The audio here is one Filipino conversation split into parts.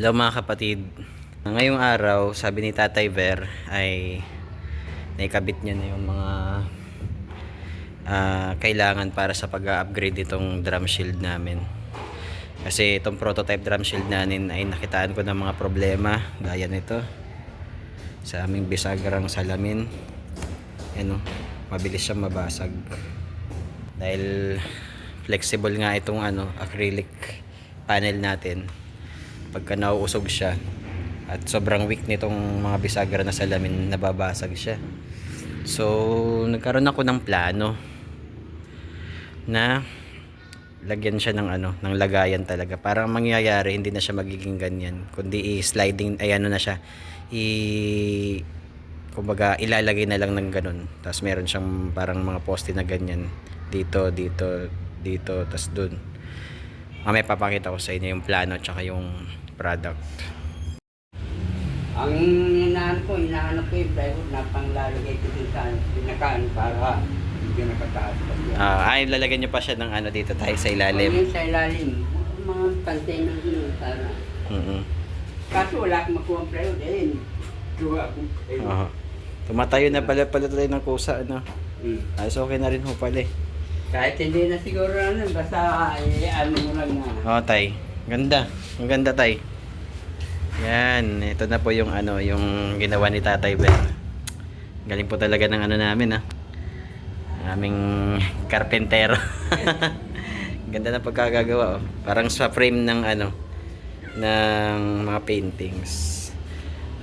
Hello mga kapatid. Ngayong araw, sabi ni Tatay Ver ay naikabit niya na yung mga ah, kailangan para sa pag-upgrade itong drum shield namin. Kasi itong prototype drum shield namin ay nakitaan ko ng mga problema gaya nito sa aming bisagrang salamin. Ano, mabilis siyang mabasag. Dahil flexible nga itong ano, acrylic panel natin pagka nauusog siya at sobrang weak nitong mga bisagra na salamin nababasag siya. So nagkaroon ako ng plano na lagyan siya ng ano ng lagayan talaga. Parang mangyayari hindi na siya magiging ganyan kundi i-sliding ay ano na siya i kumbaga ilalagay na lang ng ganun. Tapos meron siyang parang mga poste na ganyan dito dito dito tas dun. Mamaya papakita ko sa inyo yung plano at yung product Ang hinahanap ko, hinahanap ko yung plywood na panglalagay ko dun sa pinakaan para hindi nakataas. Ah, ay lalagyan nyo pa siya ng ano dito tayo sa ilalim yun sa ilalim, mga pantay ng yun para. mm Kaso wala akong makuha ang plywood, eh. Duwa ako. Eh. Oo. Tumatayo na pala pala tayo ng kusa ano. Hmm. Ayos okay na rin ho pala eh. Kahit hindi na siguro ano, basta eh, ano mo lang na. Oo tay. Ganda. Ang ganda tay. Yan. Ito na po yung ano yung ginawa ni Tatay Ben. Galing po talaga ng ano namin ah. Aming karpentero. ganda na pagkagagawa oh. Parang sa frame ng ano ng mga paintings.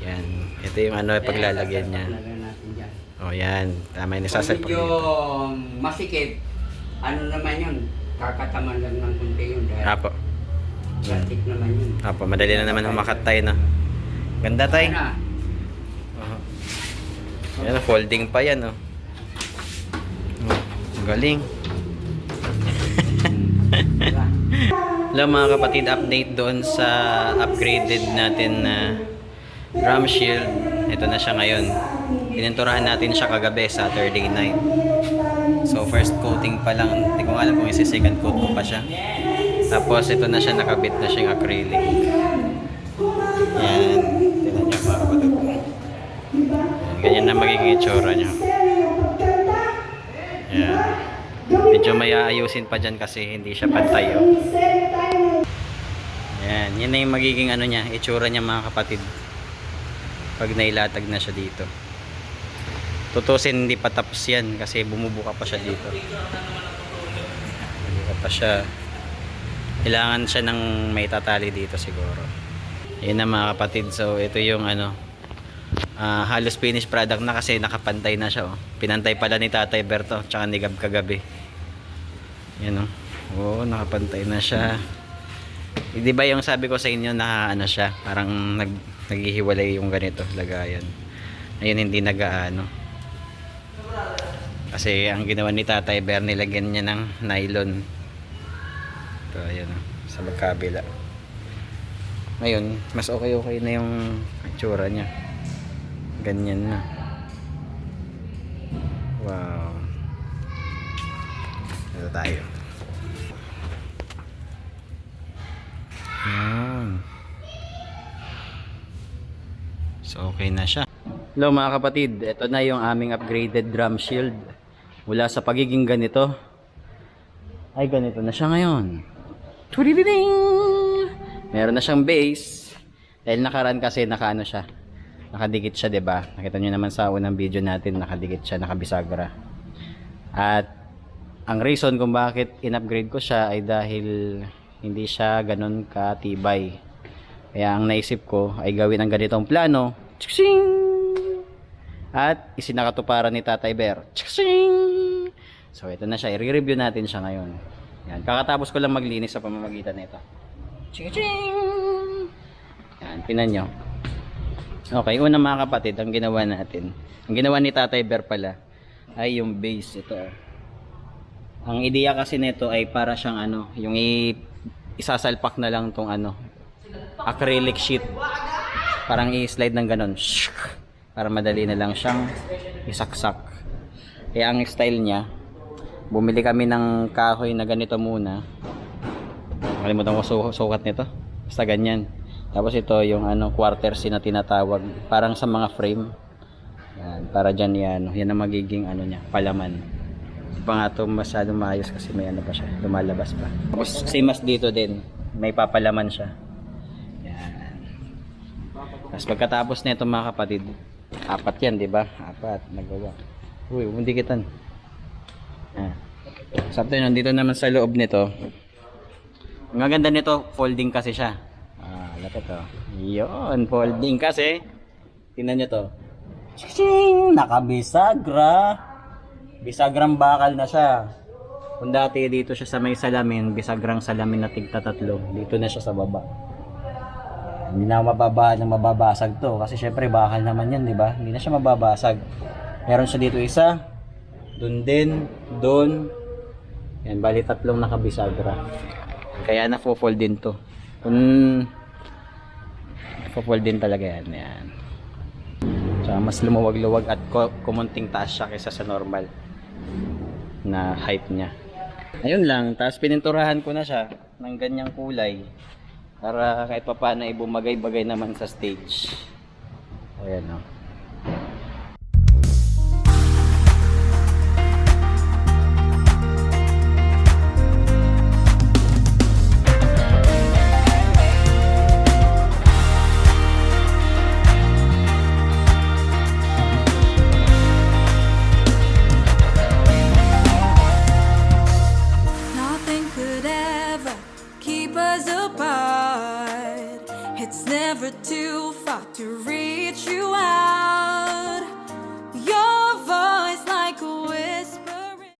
Yan. Ito yung ano paglalagyan niya. Oh, yan. Tama yung Kung nasasalpak medyo masikip, ano naman yun, kakataman lang ng kunti yun dahil Apo. Plastic naman yun. Apo, madali na naman humakat tayo na. Ganda tayo. Ano? Uh-huh. Yan, folding pa yan, oh. Oh, Galing. Hello mga kapatid, update doon sa upgraded natin na drum shield. Ito na siya ngayon. Pininturahan natin siya kagabi, Saturday night. So first coating pa lang, hindi ko alam kung isi-second coat ko pa siya. Tapos ito na siya, nakabit na siyang acrylic. Yan. Tignan niyo mga kapatid. Yan, ganyan na magiging itsura niya. Yan. Medyo may aayusin pa dyan kasi hindi siya pantay. Oh. Yan. Yan na yung magiging ano niya, itsura niya mga kapatid. Pag nailatag na siya dito. Tutusin hindi pa tapos yan kasi bumubuka pa siya dito. Bumubuka pa siya. Kailangan siya ng may tatali dito siguro. Yan na mga kapatid. So ito yung ano, ah, halos finished product na kasi nakapantay na siya. Oh. Pinantay pala ni Tatay Berto tsaka ni Gab kagabi. Yan oh. Oo, nakapantay na siya. Eh, Di ba yung sabi ko sa inyo na ano siya, parang nag naghihiwalay yung ganito lagayan. Ayun hindi nagaano. Kasi ang ginawa ni Tatay Ber nilagyan niya ng nylon. Ito ayun oh, sa magkabila. Ngayon, mas okay okay na yung itsura niya. Ganyan na. Wow. Ito tayo. Yan. So, okay na siya. Hello mga kapatid, ito na yung aming upgraded drum shield. Mula sa pagiging ganito, ay ganito na siya ngayon. Tudididing! Meron na siyang base. Dahil nakaraan kasi nakaano siya. Nakadikit siya, 'di ba? Nakita niyo naman sa unang video natin, nakadikit siya, nakabisagra. At ang reason kung bakit in-upgrade ko siya ay dahil hindi siya ganun katibay. Kaya ang naisip ko ay gawin ang ganitong plano. Tsuksing! At isinakatuparan ni Tatay Bear. Tsuksing! So ito na siya, i-review natin siya ngayon. Yan, kakatapos ko lang maglinis sa pamamagitan nito. Tsuksing! Yan, tinan nyo. Okay, una mga kapatid, ang ginawa natin. Ang ginawa ni Tatay Bear pala ay yung base ito. Ang ideya kasi nito ay para siyang ano, yung i- isasalpak na lang tong ano, acrylic sheet. Parang i-slide ng ganun. Para madali na lang siyang isaksak. Kaya ang style niya, bumili kami ng kahoy na ganito muna. Kalimutan ko su- sukat nito. Basta ganyan. Tapos ito yung ano quarter C na tinatawag, parang sa mga frame. Yan, para diyan yan, yan ang magiging ano niya, palaman. Hindi pa masyadong maayos kasi may ano pa siya, lumalabas pa. Tapos same as dito din, may papalaman siya. Yan. Tapos pagkatapos nito mga kapatid, apat yan, di ba? Apat, nagawa. Uy, hindi kitan. Ah. Sabi nandito naman sa loob nito. Ang ganda nito, folding kasi siya. Ah, lapit to. Yun, folding kasi. Tingnan nyo to. Ching! Nakabisagra. Bisagrang bakal na siya. Kung dati dito siya sa may salamin, bisagrang salamin na tigta tatlo. Dito na siya sa baba. Hindi na mababa na mababasag to kasi syempre bakal naman yan, di ba? Hindi na siya mababasag. Meron siya dito isa, doon din, doon. Yan, bali tatlong nakabisagra. Kaya na-fold din to. Kung fold din talaga yan. yan. Tsaka mas lumuwag-luwag at kumunting taas siya kaysa sa normal na height niya. Ayun lang, tapos pininturahan ko na siya ng ganyang kulay para kahit pa paano ibumagay-bagay naman sa stage. Ayan o. Nothing never too far to reach you out.